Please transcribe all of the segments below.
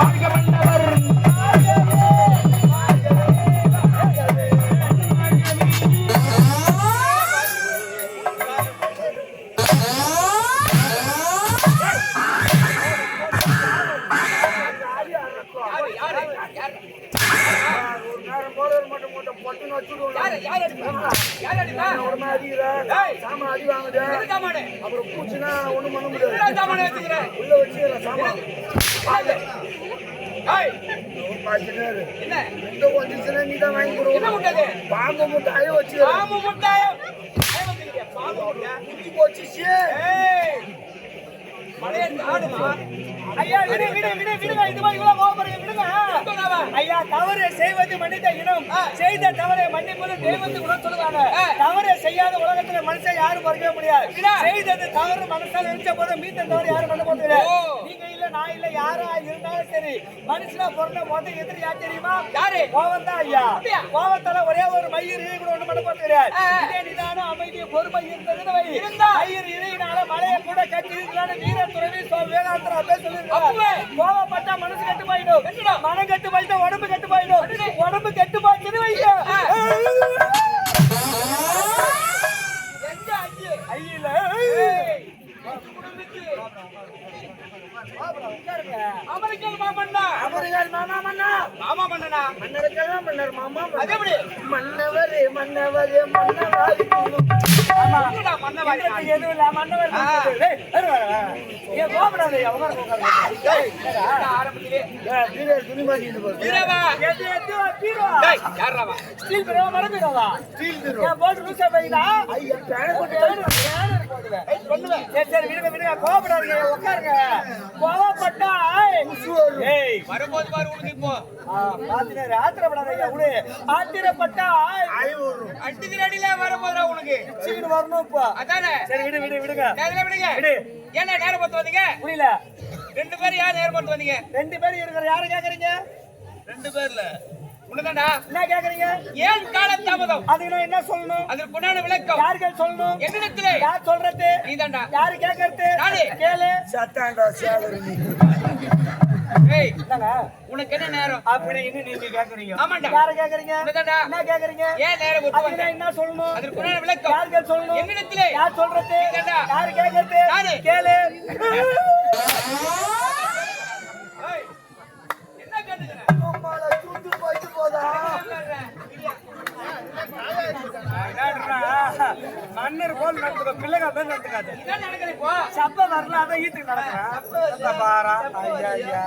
வாழ்க அப்புறம் பூச்சினா ஒண்ணும் பண்ண முடியாது. உள்ள சாமான். எந்த வந்துச்சுன்னா நீதான் வாங்கி கொடுக்கணும். பாம்பு முட்டாயை போச்சு. ஐயா விடு விடு விடு விடுங்க இது மாதிரி கோபப்படுங்க விடுங்க. ஐயா தவறு செய்வது மனித இனம். செய்த தவறை மன்னிப்பது தெய்வத்துக்கு கூட சொல்லுவாங்க. தவறை செய்யாத உலகத்துல மனுஷன் யாரும் மறக்கவே முடியாது. செய்தது தவறு மனசால நினைச்ச போது மீட்ட தவறு யாரும் பண்ண போறது நீங்க இல்ல நான் இல்ல யாரா இருந்தாலும் சரி. மனுஷனா பிறந்த போது எதிரி யார் தெரியுமா? யாரு? கோவம் தான் ஐயா கோவத்தால ஒரே ஒரு மயிர் இழை கூட ஒண்ணு பண்ண கிடையாது இதே நிதானம் அமைதி பொறுமை இருந்ததுன்னு வை. மயிர் இழையினால மலையை கூட கட்டி இருக்கிறான வீர துறவி விவேகானந்தர் அப்பே சொல்லிருக்காங்க கோவப்பட்டா மனசு கெட்டு போயிடும். மனம் கெட்டு போயிட்டா உடம்பு கெட்டு போயிடும். உடம்பு கெட்டு போச்சுன்னு மன்னவரே மன்னவரே மன்னவாரி அவங்க உட்காருங்க. துணிமாதி இது? பாரு. ஏய், ஆ, பாத்துட்டாரு, ஆத்திரப்படாத ஐயா, விடு. ஆத்திரப்பட்டா, ஆய் வரும். அடிக்கிற அடியில வரப்போதுடா உனக்கு. சீக்கிரம் வரணும் இப்போ. அதானே? சரி, விடு, விடு, விடுங்க. நேரில் விடுங்க. விடு. ஏன்னா நேரம் பார்த்து வந்தீங்க? புரியல. ரெண்டு பேரும் யார் நேரம் பார்த்து வந்தீங்க? ரெண்டு பேரும் இருக்கிற யாரை கேக்குறீங்க? ரெண்டு பேர்ல. உன்னதாண்டா என்ன கேக்குறீங்க? ஏன் கால தாமதம் அதுக்கு நான் என்ன சொல்லணும்? அதற்கு உண்டான விளக்கம். யாருக்கு சொல்லணும்? என்னிடத்திலே யார் சொல்றது? நீதாண்டா யாரு கேக்குறது? நானே. கேளு. சத்தாண்டா என்னங்க உனக்கு என்ன நேரம்? அப்படி என்ன நீங்க கேக்குறீங்க. ஆமாண்டா. யார கேக்குறீங்க? என்ன கேக்குறீங்க? ஏன் நேரம் அதுக்கு என்ன சொல்லணும்? அதற்கு உண்டான விளக்கம். சொல்லணும்? என்னிடத்திலே. யார் சொல்றது. யாரு கேக்குறது. கேளு. என்ன கேட்டுக்கிற? போயிட்டு போதா? மன்னர் போல் நடந்துக்க பிள்ளைங்க பேர் நடந்துக்காது. சப்ப வரல அதான் ஈத்துக்கு நடக்கிறேன் பாரா. ஐயா ஐயா.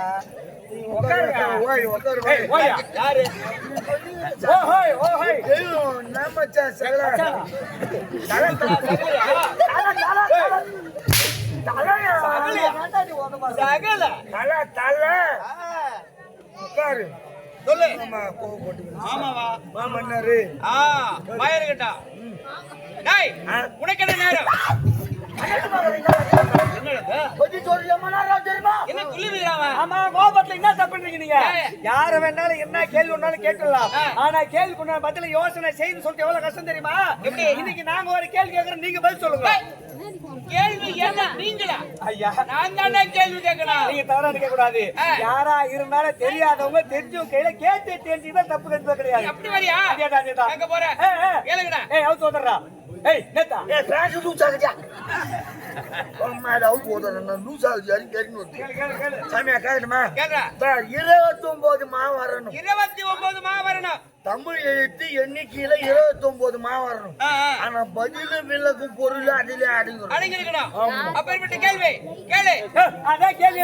தலை சொல்லு. ஆமா கோவப்பட்டு ஆமாவா? மாமன்னாரு ஆ பயருகட்டா டேய் உனக்கு என்ன நேரம். யார வேணாலும் என்ன கேள்வி வேணாலும் கேட்கலாம். ஆனா கேள்வி பதில யோசனை செய்து சொல்லிட்டு எவ்வளவு கஷ்டம் தெரியுமா? இன்னைக்கு நாங்க ஒரு கேள்வி கேக்குறோம் நீங்க பதில் சொல்லுங்க. கேள்வி என்ன நீங்களா? ஐயா. நான் தானே கேள்வி கேட்கணும். நீங்க தவறா நிக்க கூடாது. யாரா இருந்தாலும் தெரியாதவங்க தெரிஞ்சவங்க கையில கேட்டு தெரிஞ்சுதான் தப்பு கண்டிப்பா கிடையாது. அப்படி வரியா? அதேதான் அதேதான் எங்க போற? ஏய், ஏய். கேளுங்கடா. ஏய் அவுத்து வந்துடுறா ஏய் நேத்தா. ஏ பிரான்ஸ் லூஸ் ஆகுதா அவுட் போதும் லூஸ் ஆகுது யாரும் தெரியும் கேளு கேளு கேளு. சாமியா கேட்கணுமா கேளுடா. இருபத்தி ஒன்பது மா வரணும் இருபத்தி ஒன்பது மா வரணும் தமிழ் எழுத்து எண்ணிக்கையில இருபத்தி ஒன்பது மா வரணும். ஆனா பதிலு விளக்கு பொருள் அதிலே அடங்கிடும் அடங்கிருக்கணும் அப்பேற்பட்ட கேள்வி கேளு. ஏய், அதான் கேள்வி.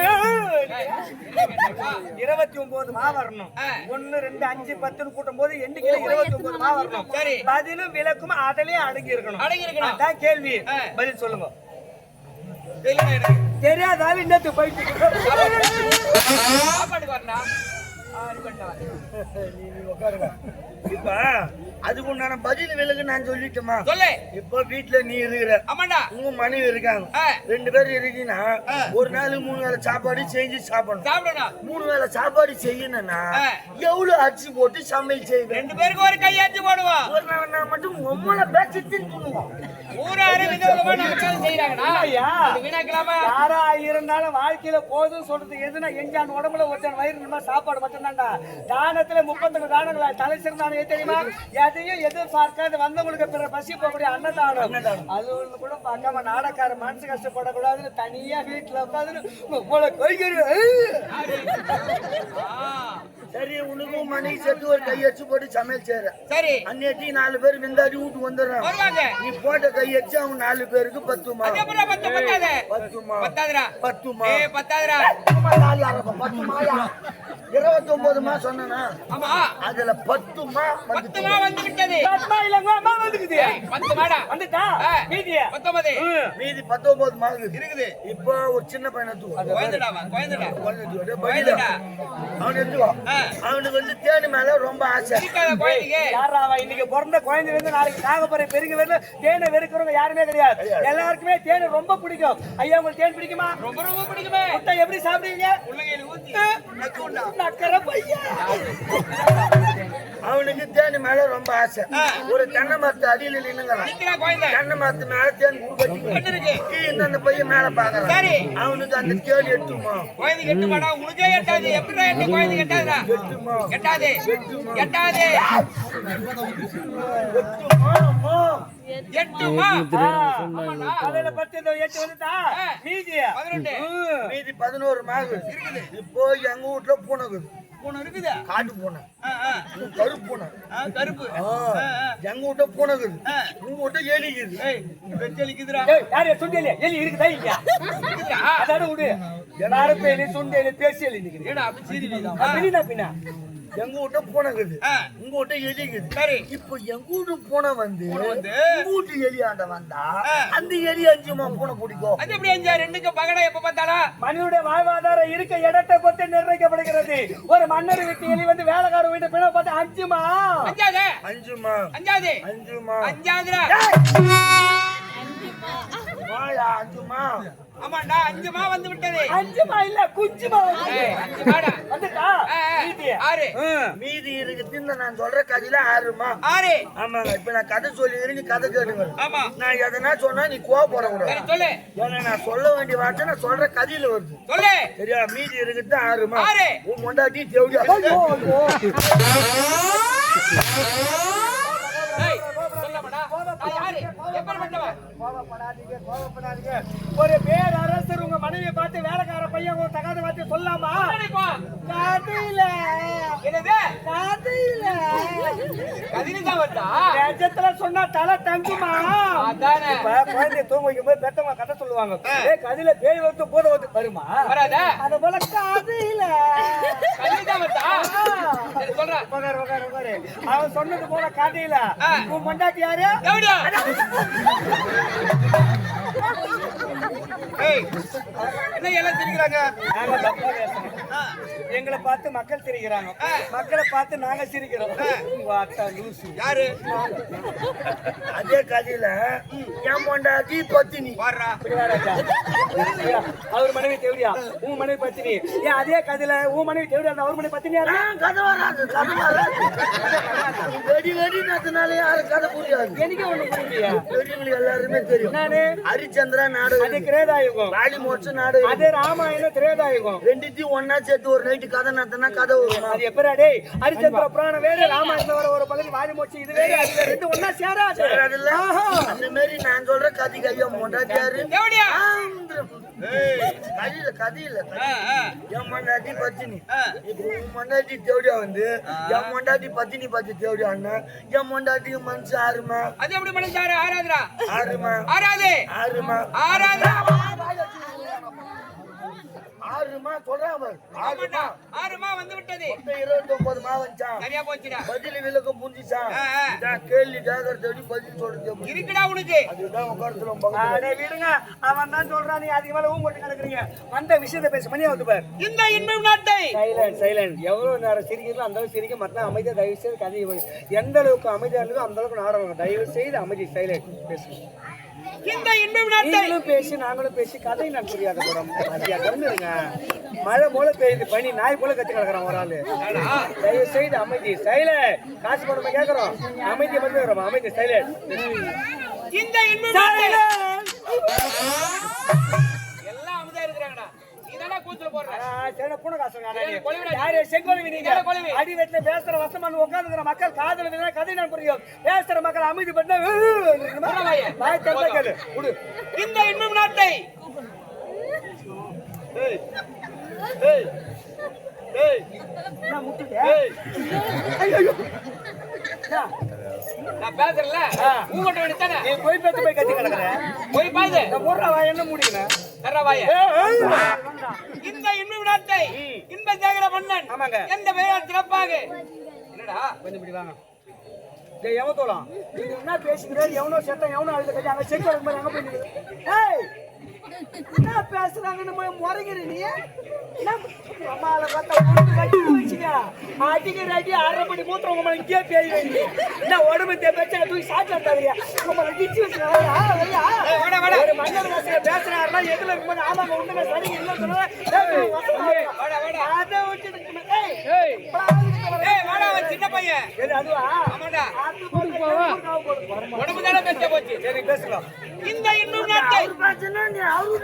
இருபத்தி ஒன்பது மா வரணும். ஒன்னு ரெண்டு அஞ்சு பத்துன்னு கூட்டும் போது எண்ணிக்கையில இருபத்தி ஒன்பது மா வரணும். சரி. பதிலும் விளக்கும் அதிலே அடங்கி இருக்கணும் அடங்கியிருக்கணும். அதான் கேள்வி. பதில் சொல்லுங்க. தெரியாதாலும் இன்னத்து போயிட்டு சாப்பாடு வரணும். இப்ப அதுக்கு உண்டான பதில் விலகு நான் சொல்லிட்டேமா? சொல்லு. இப்ப வீட்டுல நீ இருக்கிற ஆமாண்டா. உங்க மனைவி இருக்காங்க. ரெண்டு பேரும் இருக்கீங்கன்னா ஒரு நாளுக்கு மூணு வேளை சாப்பாடு செஞ்சு சாப்பிடணும். சாப்பிடணும். மூணு வேளை சாப்பாடு செய்யணும்னா. எவ்வளவு அரிசி போட்டு சமையல் செய்வேன் ரெண்டு பேருக்கு ஒரு கையாச்சு போடுவோம். ஒரு நாள் நான் மட்டும் உம்மளை பேச்சு தின்னுவோம். ஊராரு யாரா இருந்தாலும் வாழ்க்கையில போதும் சொல்றது எதுனா எஞ்சான் உடம்புல ஒருத்தன் வயிறு நிம்ம சாப்பாடு மட்டும்தான்டா. தானத்துல முப்பத்தொன்னு தானங்களா? தலை சிறந்தானே தெரியுமா? எதையும் எதிர்பார்க்காத. வந்தவங்களுக்கு பிற பசி போகக்கூடிய அன்னதானம். அது கூட பார்க்காம நாடக்கார மனசு கஷ்டப்படக்கூடாதுன்னு தனியா வீட்டுல உட்காந்து உங்களை சரி உனக்கும் மனைவி சேர்த்து ஒரு கையடிச்சு போட்டு சமையல் செய்யற சரி. அன்னைக்கு நாலு பேர் விந்தாடி வீட்டு வந்துடுறான் நீ போட்ட கையடிச்சு அவங்க நாலு பேருக்கு பத்துமா? பத்துமா? பத்துமா? பத்துமா பத்துமாயா? இருபத்தி ஒன்பதுமா சொன்னா அதுல பத்துமா? பத்து வந்துச்சு மா வந்து விட்டது அம்மா வந்துக்குது. ஏய், பத்து மாடா. வந்துட்டா? ஆ. மீதியா? பத்தொன்பது. மீதி பத்தொன்பது இருக்குது. இப்போ ஒரு சின்ன பையனை குழந்தைடாவா குழந்தைடா அவன். அவனுக்கு வந்து தேனி மேல ரொம்ப ஆசை. யாராவா இன்னைக்கு பிறந்த குழந்தை வந்து நாளைக்கு சாக போற பெருங்க தேனை வெறுக்கிறவங்க யாருமே கிடையாது எல்லாருக்குமே தேனை ரொம்ப பிடிக்கும். ஐயா உங்களுக்கு தேன் பிடிக்குமா? ரொம்ப ரொம்ப பிடிக்குமே. முட்டை எப்படி சாப்பிடுவீங்க? உள்ளங்கையில ஊத்தி. நக்குண்டா நக்கற பையன். அவனுக்கு தேனி மேல ரொம்ப ஆசை. ஒரு தென்னை மரத்து அடியில குழந்தை தென்னை மரத்து மேல தேன் கண்ணு கட்டி இருக்கு? கீழே அந்த பையன் மேல பாக்குறான். சரி. அவனுக்கு அந்த தேடி எட்டுமா? குழந்தைக்கு எட்டு மாடா? உனக்கே எட்டாது. எப்படிடா எட்டு குழந்தைக்கு எட்டாதுடா? எட்டுமா? எட்டாது. எட்டாது. எட்டுமா? அம்மா. எட்டுமா அதுல பத்து இந்த எட்டு வந்துட்டா? ஆ. மீதியா? பதினொன்று. மீதி பதினோரு மார்க். இருக்குது. இப்போ எங்க வீட்டுல பூனை இருக்குது? காட்டு பூனை. கருப்பு பூனை. கருப்பு. எங்க வீட்டுல பூனை இருக்குது. உங்க வீட்டுல எலி இருக்குது. சுண்டலி எலி இருக்குதா இல்லையா? அதான விடு. எல்லாரும் சுண்டலி பேசி எலி பின்னா? எங்க வீட்டுல பூனை இருக்குது ஆ. உங்க வீட்டுல எலி இருக்குது சரி. இப்போ எங்க வீட்டு பூனை வந்து? உங்க வீட்டு எலியாண்ட வந்தா. அந்த எலி அஞ்சுமா பூனை பிடிக்கும் அது எப்படி அஞ்சா ரெண்டுக்கு பகடா எப்ப பார்த்தாலும்? மனிதனுடைய வாழ்வாதாரம் இருக்க இடத்தை பொறுத்து நிர்ணயிக்கப்படுகிறது. ஒரு மன்னர் வீட்டு எலி வந்து வேலைக்கார வீட்டு பிணை பார்த்து அஞ்சுமா? அஞ்சாது. அஞ்சுமா? அஞ்சாது. அஞ்சுமா? அஞ்சாதுடா. மாயா அஞ்சுமா. ஆமாண்டா அஞ்சு மா வந்து விட்டது. அஞ்சுமா இல்ல குஞ்சுமா ஏய், அஞ்சு மாடா வந்துட்டா ஆ, ஆ, மீதியா? ஆறு. மீதி இருக்குது இந்த நான் சொல்ற கதையில ஆறுமா? ஆறு. ஆமாங்க இப்ப நான் கதை சொல்லி நீ கதை கேட்டுங்க ஆமா. நான் எதனா சொன்னா நீ கோவப்படக்கூடாது. சரி சொல்லு. ஏன்னா நான் சொல்ல வேண்டிய வார்த்தை நான் சொல்ற கதையில வருது. சொல்லு. சரியா? மீதி இருக்குது ஆறுமா? ஆறு. உன் கோவப்படாதீங்க, கோவப்படாதீங்க. ஒரு பேரரசர் மனைவியை பார்த்து வேலைக்கார பையன் ஒரு தகாத வார்த்தை சொல்லாமா. கதையில. என்னது? வந்தா? நிஜத்துல சொன்னா தலை தங்குமா? அதானே. இப்ப குழந்தைய தூங்க வைக்கும் போது பெத்தவங்க கதை சொல்லுவாங்க. ஏ கதையில பேய் வந்து பூத வந்து வருமா? வராதா? அது போல கதையில. கதிரி தான் வந்தா சரி சொல்றேன் உட்காரு, உட்காரு, உட்காரு. அவன் சொன்னது போல கதையில. உன் பொண்டாட்டி யாரு? என்ன எல்லாம் சிரிக்கிறாங்க? எங்களை பார்த்து மக்கள் சிரிக்கிறாங்க மக்களை பார்த்து நாங்க சிரிக்கிறோம். லூசு. யாரு? அதே கதையில என் மொண்டாட்டி பத்தினி. அவர் மனைவி தேவடியா? உன் மனைவி பத்தினி. ஏன் அதே கதையில உன் மனைவி தேவடியா இருந்தா அவர் மனைவி பத்தினியா கதை வராது கதை வராது. வெடி வெடி நத்தினால யாரும் கதை புரியாது. எனக்கே ஒண்ணு புரியலையா? பெரியவங்களுக்கு எல்லாருமே தெரியும். நானு ஹரிச்சந்திரா அது நாடகம். கிரேதாயுகம் வாலி மோட்ச நாடகம். அது ராமாயணம் திரேதாயுகம். ரெண்டுத்தையும் ஒன்னா சேர்த்து ஒரு நைட்டு கதை நடத்தினா கதை வருமா அது எப்பரா டேய் ஹரிச்சந்திர புராணம் வேற ராமாயணம் வர ஒரு பகுதி வாரி மோச்சி இது வேற அது ரெண்டு ஒண்ணா சேராது. அதுல அந்த மாதிரி நான் சொல்ற கதை கையா எவடியா? கதையில கதையில. என் மொண்டாட்டி பத்தினி. இப்போ உன் மொண்டாட்டி தேவடியா வந்து என் மொண்டாட்டி பத்தினி பார்த்து தேவடியா அண்ணா என் மொண்டாட்டி மனசு ஆறுமா? அது எப்படி மனுஷாரு ஆறாதுடா. ஆறுமா? ஆறாது. ஆறுமா? ஆறாதுடா ஆறு மா சொல்றான் பாரு. ஆறு ஆமாண்டா மா. ஆறுமா வந்து விட்டது. இருபத்தி ஒன்பது மா வந்துச்சான் சரியா போச்சுடா. பதில். இதான் கேள்வி கேட்கறது பதில் சொல்றது? இருக்குடா உனக்கு. அதுதான் உட்காரத்துல விடுங்க. அவன் தான் சொல்றான் நீ அதிக மேல ஊம் போட்டு கிடக்குறீங்க. வந்த விஷயத்தை பேச மணி ஆகுது பாரு. இந்த இன்பம் நாட்டை சைலண்ட் சைலண்ட் எவ்வளவு நேரம் சிரிக்கிறதோ அந்த அளவுக்கு சிரிக்க மற்ற அமைதியா தயவு செய்து கதையை. எந்த அளவுக்கு அமைதியா இருக்கோ அந்த அளவுக்கு நாடகம் இருக்கும். தயவு செய்து அமைதி சைலண்ட் பேசுங்க இந்த இன்பம் நாட்டை நீங்களும் பேசி நாங்களும் பேசி கதை நான் புரியாத கம்மிருங்க மழை போல பெய்யுது. பனி நாய் போல கத்தி கிடக்குறான் ஒரு ஆளு. தயவு செய்து அமைதி. சைலண்ட் காசு போடாம கேக்குறோம். அமைதி மட்டும் இருக்கிறோம் அமைதி சைலண்ட் இந்த இன்பம் நாட்டை எல்லாம் அமைதியா இருக்கிறாங்கடா நீ தானே கூத்துல போடுற சரி பூனை காசுங்க ஏய், கொலைவிடா. யாரு செங்கோலி நீங்க? அடி வெட்டில பேசுற வசமான உட்காந்துக்கிற மக்கள் காதல கதை நான் புரியும். பேசுற மக்கள் அமைதி பண்ணா இந்த இன்பம் நாட்டை. ஏய் ஏய் ஏய். நான் முட்டுட்டேன் ஐயோ ஐயோ நான் பேசுறேன்ல? ஆ. ஊங்கட்ட வேண்டியதானே நீ போய் பேத்து போய் கத்தி கிடக்குற. போய் பாரு முறை வாய் என்ன வாய இந்த இன்பம் நாட்டை இன்ப சேகர மன்னன் ஆமாங்க. எந்த பெயரால் சிறப்பாக? என்னடா? கொஞ்சம் இப்படி வாங்க. எவன் தோலாம் நீ என்ன பேசுகிற எவனோ செத்தன் எவனோ அழுத கட்டி அங்க செக் அங்க போய் பேசுறாங்கன்னு போய் முறைகிற நீ? என்ன அம்மால பார்த்தா உடம்பு கட்டி வச்சுக்க அடிக்கிற அடி அரை மணி மூத்திரம் உங்க மேல இங்கே பேய் வைங்க என்ன உடம்பு தே பேச்ச தூக்கி சாப்பிட்டு தவிர உங்க மேல டிச்சு வச்சுக்க வாடா, வாடா. ஒரு மன்னர் வாசகர் பேசுறாருன்னா எதுல இருக்கும்போது ஆமாங்க உண்மையில சரி இல்லை. சொல்லுவேன் வாடா, வாடா. அதை விட்டுட்டு ஏய் ஏய் ஏய் வாடா அவன் சின்ன பையன். எது அதுவா? ஆமாடா போவா? உடம்பு தானே பேச போச்சு? சரி பேசலாம். இந்த நாட்டை அவர்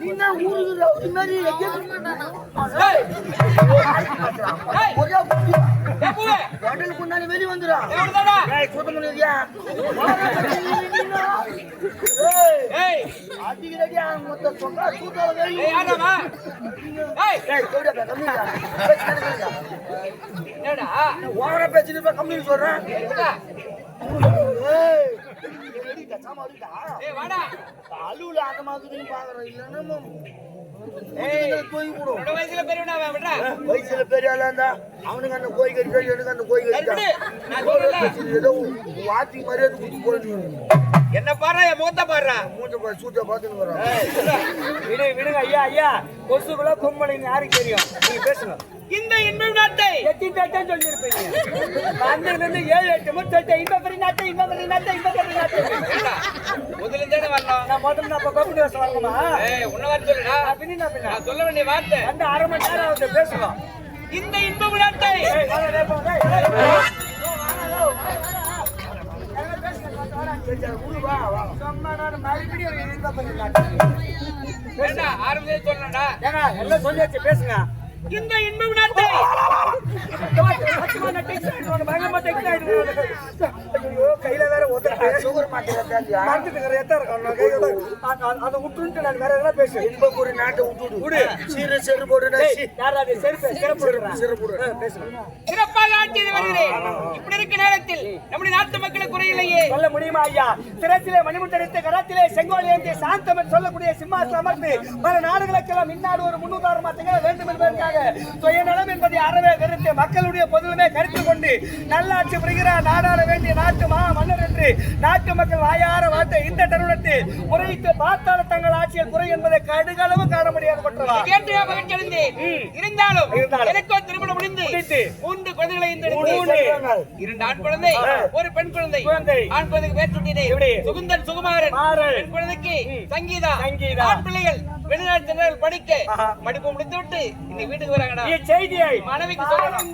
நீ தானே ஊருக்கு மாதிரி ஒரே ஹோட்டலுக்கு முன்னாடி வெளிய வந்துடும். சுத்தம் பண்ணிருக்கியா? அடிக்கிறடியா, மொத்த சொக்கா, சூத்தால ஓவரா பேசிட்டு சொல்றேன். சாமா அந்த மாதிரி பாக்குறோம் இல்லன்னா வயசுல பெரியவனா அவன் விடுறா. வயசுல பெரிய ஆளா இருந்தா அவனுக்கு அந்த கோய் கறிக்கா எனக்கு அந்த கோய் கறிக்கா ஏதோ வாத்தி மரியாதை கொடுத்து போயிட்டு என்ன பாடுறா என் முகத்தை பாடுறா. மூட்டை பா சூட்டை பார்த்துன்னு விடு விடுங்க ஐயா ஐயா. கொசுக்குள்ள கும்பலின்னு யாருக்கு தெரியும்? நீங்க பேசுங்க. இந்த இன்பம் நாட்டை எத்தி தட்டம் சொல்லியிருப்பீங்க. வந்ததுல இருந்து ஏழு எட்டு முறை சொல்லிட்டேன் இன்ப பெரிய நாட்டை இன்ப பெரிய நாட்டை இன்ப பெரிய நாட்டை. முதல்ல இருந்தே வரணும். நான் முதல்ல இப்ப கம்பெனி வருஷம் வரணுமா? ஏய் உன்ன வர சொல்லுடா நான். பின்ன. நான் சொல்ல வேண்டிய வார்த்தை. வந்து அரை மணி நேரம் ஆகுது பேசலாம் இந்த இன்பம் நாட்டை பேசுங்க இந்த இன்பம் நாட்டை ஐயோ, அதை நான் வேற எதனா பேசு. நாட்டை விடு சீர செரு போடு சிறப்பாக ஆட்சி வருகிறேன் இப்படி இருக்க நேரத்தில் நம்முடைய நாட்டு மக்களுக்கு குறையில்லையே சொல்ல முடியுமா ஐயா சிரத்திலே மணிமுட்டடித்து கரத்திலே செங்கோல் ஏந்திய சாந்தமன் சொல்லக்கூடிய சிம்மாசனம் அமர்ந்து பல நாடுகளுக்கெல்லாம் இந்நாடு ஒரு முன்னுதாரணமா திகழ வேண்டும் என்பதற்காக சுயநலம் என்பதை அறவே வெறுத்து மக்களுடைய பொதுவுமே கருத்து கொண்டு நல்லாட்சி புரிகிறார் நாடாள வேண்டிய நாட்டு மா மன்னர் என்று நாட்டு மக்கள் வாயார வார்த்தை இந்த தருணத்தில் முறையிட்டு பார்த்தால் தங்கள் ஆட்சியில் குறை என்பதை கடுகளவு காண முடியாது இருந்தாலும். எனக்கோ திருமணம் முடிந்து. மூன்று குழந்தைகளை. இரண்டு ஆண் குழந்தை ஒரு பெண் குழந்தை. ஆண் குழந்தைக்கு பேர் சூட்டினேன்? சுகுந்தன் சுகுமாரன். பெண் குழந்தைக்கு சங்கீதா சங்கீதா. ஆண் பிள்ளைகள் வெளிநாட்டு சென்றவர்கள் படிக்க. படிப்பு முடித்து விட்டு இந்த வீட்டுக்கு வராங்கடா இச்செய்தியை மனைவிக்கு சொல்லணும்.